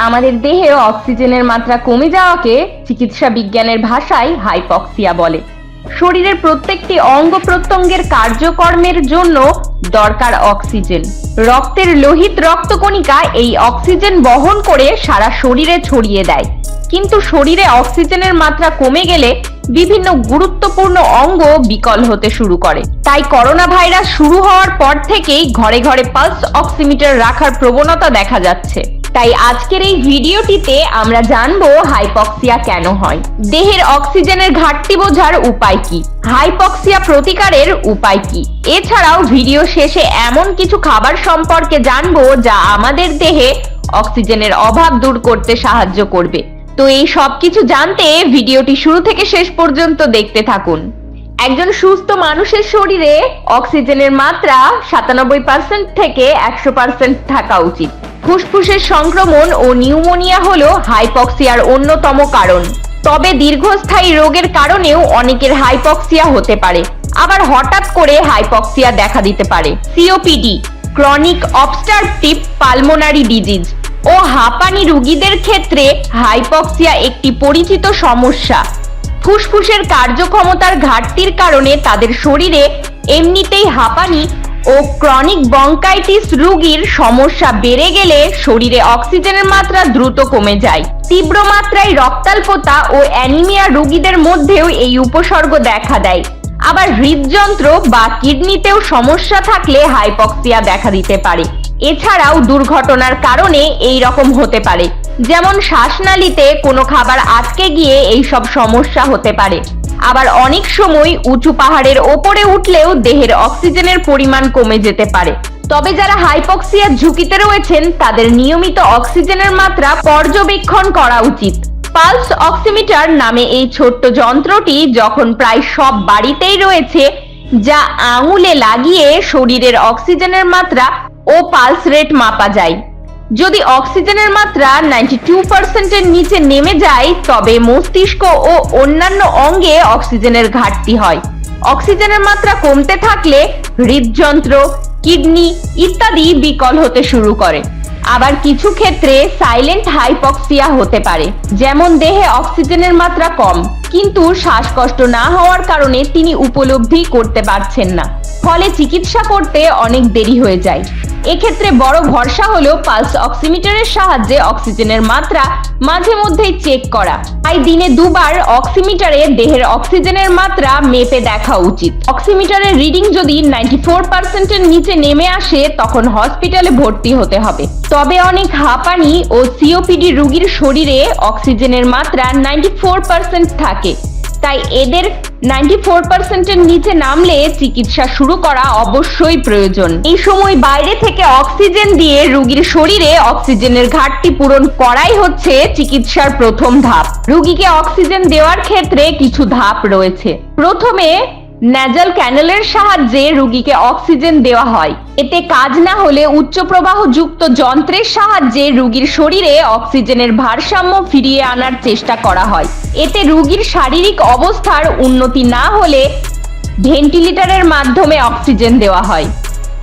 আমাদের দেহে অক্সিজেনের মাত্রা কমে যাওয়াকে চিকিৎসা বিজ্ঞানের ভাষায় হাইপক্সিয়া বলে। শরীরের প্রত্যেকটি অঙ্গ প্রত্যঙ্গের কার্যকর্মের জন্য দরকার অক্সিজেন। রক্তের লোহিত রক্তকণিকা এই অক্সিজেন বহন করে সারা শরীরে ছড়িয়ে দেয়। কিন্তু শরীরে অক্সিজেনের মাত্রা কমে গেলে বিভিন্ন গুরুত্বপূর্ণ অঙ্গ বিকল হতে শুরু করে। তাই করোনা ভাইরাস শুরু হওয়ার পর থেকেই ঘরে ঘরে পালস অক্সিমিটার রাখার প্রবণতা দেখা যাচ্ছে। তাই আজকের এই ভিডিওটিতে আমরা জানব হাইপক্সিয়া কেন হয়? দেহের অক্সিজেনের ঘাটতি বোঝার উপায় কি? হাইপক্সিয়া প্রতিকারের উপায় কি? এছাড়াও ভিডিও শেষে এমন কিছু খাবার সম্পর্কে জানব যা আমাদের দেহে অক্সিজেনের অভাব দূর করতে সাহায্য করবে। তো এই সব কিছু জানতে ভিডিওটি শুরু থেকে শেষ পর্যন্ত দেখতে থাকুন। একজন সুস্থ মানুষের শরীরে অক্সিজেনের মাত্রা সাতানব্বই পার্সেন্ট থেকে একশো পার্সেন্ট থাকা উচিত। ফুসফুসের সংক্রমণ ও নিউমোনিয়া হল হাইপক্সিয়ার অন্যতম কারণ। তবে দীর্ঘস্থায়ী রোগের কারণেও অনেকের হাইপক্সিয়া হতে পারে। আবার হঠাৎ করে হাইপক্সিয়া দেখা দিতে পারে। COPD chronic obstructive pulmonary disease ও হাঁপানি রোগীদের ক্ষেত্রে হাইপক্সিয়া একটি পরিচিত সমস্যা। ফুসফুসের কার্যক্ষমতার ঘাটতির কারণে তাদের শরীরে এমনিতেই হাঁপানি ও ক্রনিক বঙ্কাইটিস রোগীর সমস্যা বেড়ে গেলে শরীরে অক্সিজেনের মাত্রা দ্রুত কমে যায়। তীব্র মাত্রায় রক্তাল্পতা ও অ্যানিমিয়া রোগীদের মধ্যেও এই উপসর্গ দেখা দেয়। আবার হৃদযন্ত্র বা কিডনিতেও সমস্যা থাকলে হাইপক্সিয়া দেখা দিতে পারে। এছাড়াও দুর্ঘটনার কারণে এই রকম হতে পারে। যেমন শ্বাসনালীতে কোনো খাবার আটকে গিয়ে এই সব সমস্যা হতে পারে। আবার অনেক সময় উঁচু পাহাড়ের ওপরে উঠলেও দেহের অক্সিজেনের পরিমাণ কমে যেতে পারে। তবে যারা হাইপক্সিয়ার ঝুঁকিতে রয়েছেন, তাদের নিয়মিত অক্সিজেনের মাত্রা পর্যবেক্ষণ করা উচিত। পালস অক্সিমিটার নামে এই ছোট্ট যন্ত্রটি যখন প্রায় সব বাড়িতেই রয়েছে, যা আঙুলে লাগিয়ে শরীরের অক্সিজেনের মাত্রা ও পালস রেট মাপা যায়। যদি অক্সিজেনের মাত্রা নাইনটি টু পার্সেন্টের নিচে নেমে যায়, তবে মস্তিষ্ক ও অন্যান্য অঙ্গে অক্সিজেনের ঘাটতি হয়। অক্সিজেনের মাত্রা কমতে থাকলে হৃদযন্ত্র, কিডনি ইত্যাদি বিকল হতে শুরু করে। আবার কিছু ক্ষেত্রে সাইলেন্ট হাইপক্সিয়া হতে পারে, যেমন দেহে অক্সিজেনের মাত্রা কম, কিন্তু শ্বাসকষ্ট না হওয়ার কারণে তিনি উপলব্ধি করতে পারছেন না। ফলে চিকিৎসা করতে অনেক দেরি হয়ে যায়। এক্ষেত্রে বড় ভরসা হলো পালস অক্সিমিটারের সাহায্যে অক্সিজেনের মাত্রা মাঝে মধ্যেই চেক করা। তাই দিনে দুবার অক্সিমিটারে দেহের অক্সিজেনের মাত্রা মেপে দেখা উচিত। অক্সিমিটারের রিডিং যদি নাইনটি ফোর পার্সেন্টের নিচে নেমে আসে, তখন হসপিটালে ভর্তি হতে হবে। তবে অনেক হাঁপানি ও সিওপিডি রোগীর শরীরে অক্সিজেনের মাত্রা নাইনটি ফোর পার্সেন্ট থাকে। তাই এদের নাইনটি ফোর পার্সেন্টের নিচে নামলে চিকিৎসা শুরু করা অবশ্যই প্রয়োজন। এই সময় বাইরে থেকে অক্সিজেন দিয়ে রোগীর শরীরে অক্সিজেনের ঘাটতি পূরণ করাই হচ্ছে চিকিৎসার প্রথম ধাপ। রোগীকে অক্সিজেন দেওয়ার ক্ষেত্রে কিছু ধাপ রয়েছে। প্রথমে ন্যাজাল ক্যানেলের সাহায্যে রোগীকে অক্সিজেন দেওয়া হয়। এতে কাজ না হলে উচ্চ প্রবাহ যুক্ত যন্ত্রের সাহায্যে রোগীর শরীরে অক্সিজেনের ভারসাম্য ফিরিয়ে আনার চেষ্টা করা হয়। এতে রোগীর শারীরিক অবস্থার উন্নতি না হলে ভেন্টিলেটরের মাধ্যমে অক্সিজেন দেওয়া হয়।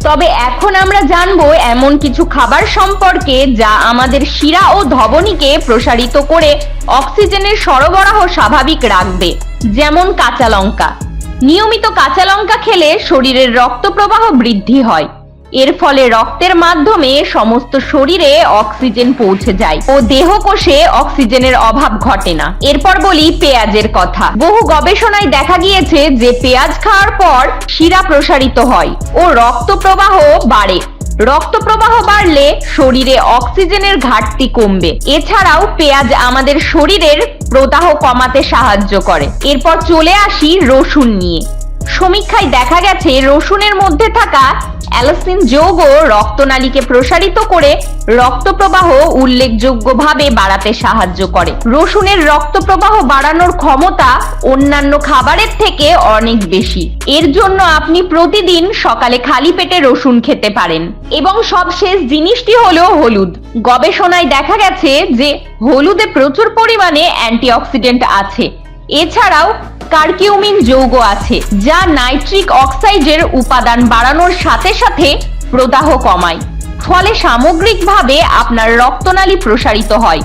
তবে এখন আমরা জানব এমন কিছু খাবার সম্পর্কে যা আমাদের শিরা ও ধবনীকে প্রসারিত করে অক্সিজেনের সরবরাহ স্বাভাবিক রাখবে। যেমন কাঁচা লঙ্কা। নিয়মিত কাঁচা লঙ্কা খেলে শরীরের রক্ত প্রবাহ বৃদ্ধি হয়। এর ফলে রক্তের মাধ্যমে সমস্ত শরীরে অক্সিজেন পৌঁছে যায় ও দেহকোষে অক্সিজেনের অভাব ঘটে না। এরপর বলি পেঁয়াজের কথা। বহু গবেষণায় দেখা গিয়েছে যে পেঁয়াজ খাওয়ার পর শিরা প্রসারিত হয় ও রক্ত প্রবাহ বাড়ে। রক্ত প্রবাহ বাড়লে শরীরে অক্সিজেনের ঘাটতি কমবে। এছাড়াও পেঁয়াজ আমাদের শরীরের প্রদাহ কমাতে সাহায্য করে। এরপর চলে আসি রসুন নিয়ে। সমীক্ষায় দেখা গেছে রসুনের মধ্যে থাকা অ্যালাসিন যৌগ রক্তনালীকে প্রসারিত করে রক্তপ্রবাহ উল্লেখযোগ্যভাবে বাড়াতে সাহায্য করে। রসুনের রক্তপ্রবাহ বাড়ানোর ক্ষমতা অন্যান্য খাবারের থেকে অনেক বেশি। এর জন্য আপনি প্রতিদিন সকালে খালি পেটে রসুন খেতে পারেন। এবং সবশেষ জিনিসটি হলো হলুদ। গবেষণায় দেখা গেছে যে হলুদে প্রচুর পরিমাণে অ্যান্টিঅক্সিডেন্ট আছে। এছাড়াও কার্কিউমিন যৌগ আছে, যা নাইট্রিক অক্সাইডের উপাদান বাড়ানোর সাথে সাথে প্রদাহ কমায়। ফলে সামগ্রিকভাবে আপনার রক্তনালী প্রসারিত হয়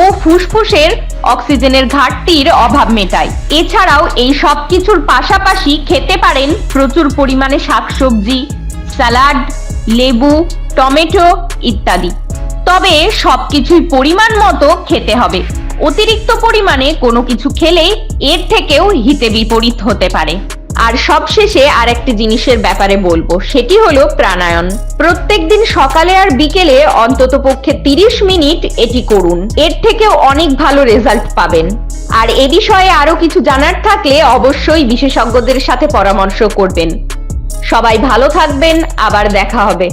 ও ফুসফুসের অক্সিজেনের ঘাটতির অভাব মেটায়। এছাড়াও এই সব কিছুর পাশাপাশি খেতে পারেন প্রচুর পরিমাণে শাকসবজি, স্যালাড, লেবু, টমেটো ইত্যাদি। তবে সবকিছুই পরিমাণ মতো খেতে হবে। অতিরিক্ত পরিমাণে কোনো কিছু খেলেই এর থেকেও হিতে বিপরীত হতে পারে। আর সবশেষে আর একটি জিনিসের ব্যাপারে বলব, সেটি হলো প্রাণায়াম। প্রত্যেকদিন সকালে আর বিকেলে অন্তত পক্ষে তিরিশ মিনিট এটি করুন। এর থেকেও অনেক ভালো রেজাল্ট পাবেন। আর এ বিষয়ে আরও কিছু জানার থাকলে অবশ্যই বিশেষজ্ঞদের সাথে পরামর্শ করবেন। সবাই ভালো থাকবেন, আবার দেখা হবে।